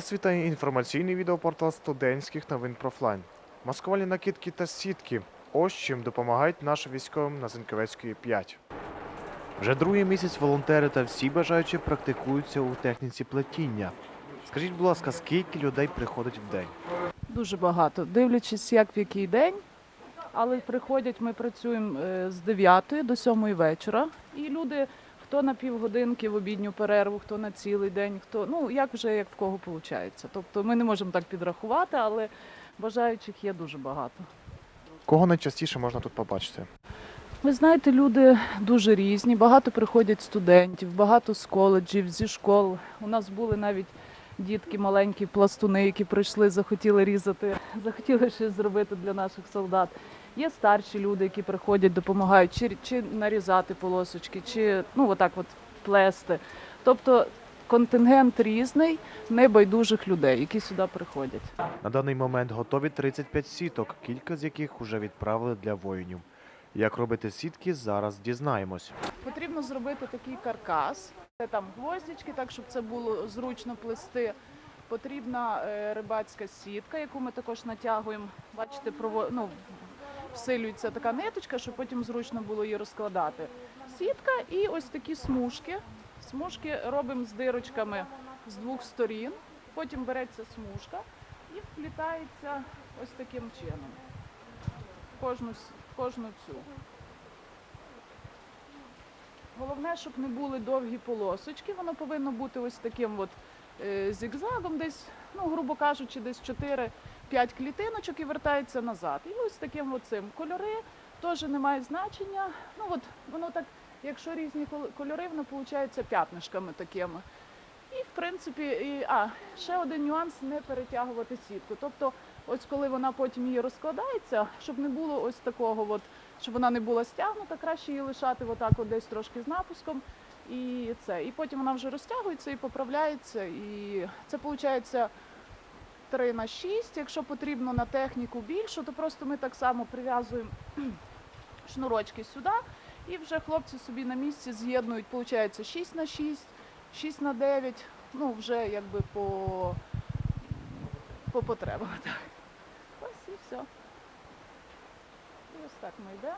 Вас вітає інформаційний відеопортал студентських новин Профлайн. Маскувальні накидки та сітки. Ось чим допомагають нашим військовим на Зенковецької 5. Вже другий місяць волонтери та всі бажаючі практикуються у техніці плетіння. Скажіть, будь ласка, скільки людей приходить в день? Дуже багато, дивлячись, як в який день. Але приходять, ми працюємо е, з 9 до 7 вечора. І люди, хто на півгодинки в обідню перерву, хто на цілий день, хто ну як вже як в кого виходить. Тобто ми не можемо так підрахувати, але бажаючих є дуже багато. Кого найчастіше можна тут побачити? Ви знаєте, люди дуже різні. Багато приходять студентів, багато з коледжів, зі школ. У нас були навіть дітки маленькі, пластуни, які прийшли, захотіли різати, захотіли щось зробити для наших солдат. Є старші люди, які приходять, допомагають чи, чи нарізати полосочки, чи ну отак от плести. Тобто контингент різний небайдужих людей, які сюди приходять. На даний момент готові 35 сіток, кілька з яких вже відправили для воїнів. Як робити сітки, зараз дізнаємось. Потрібно зробити такий каркас. Це там гвоздички, так щоб це було зручно плести. Потрібна е, рибацька сітка, яку ми також натягуємо. Бачите, ну, всилюється така ниточка, щоб потім зручно було її розкладати. Сітка і ось такі смужки. Смужки робимо з дирочками з двох сторін. Потім береться смужка і вплітається ось таким чином. Кожну, кожну цю. Головне, щоб не були довгі полосочки, воно повинно бути ось таким от зігзагом, десь, ну, грубо кажучи, десь 4-5 клітиночок і вертається назад. І ось таким от цим. Кольори теж не мають значення. Ну от воно так, якщо різні кольори, воно виходить п'ятнишками такими. І в принципі, і, а, ще один нюанс не перетягувати сітку. Тобто, ось коли вона потім її розкладається, щоб не було ось такого, от, щоб вона не була стягнута, краще її лишати отак от десь трошки з напуском. І це. І потім вона вже розтягується і поправляється. І це виходить 3 на 6. Якщо потрібно на техніку більшу, то просто ми так само прив'язуємо шнурочки сюди. І вже хлопці собі на місці з'єднують, виходить 6 на 6, 6 на 9, ну вже якби по, по потребам. Так. Ось і все. І ось так ми йдемо.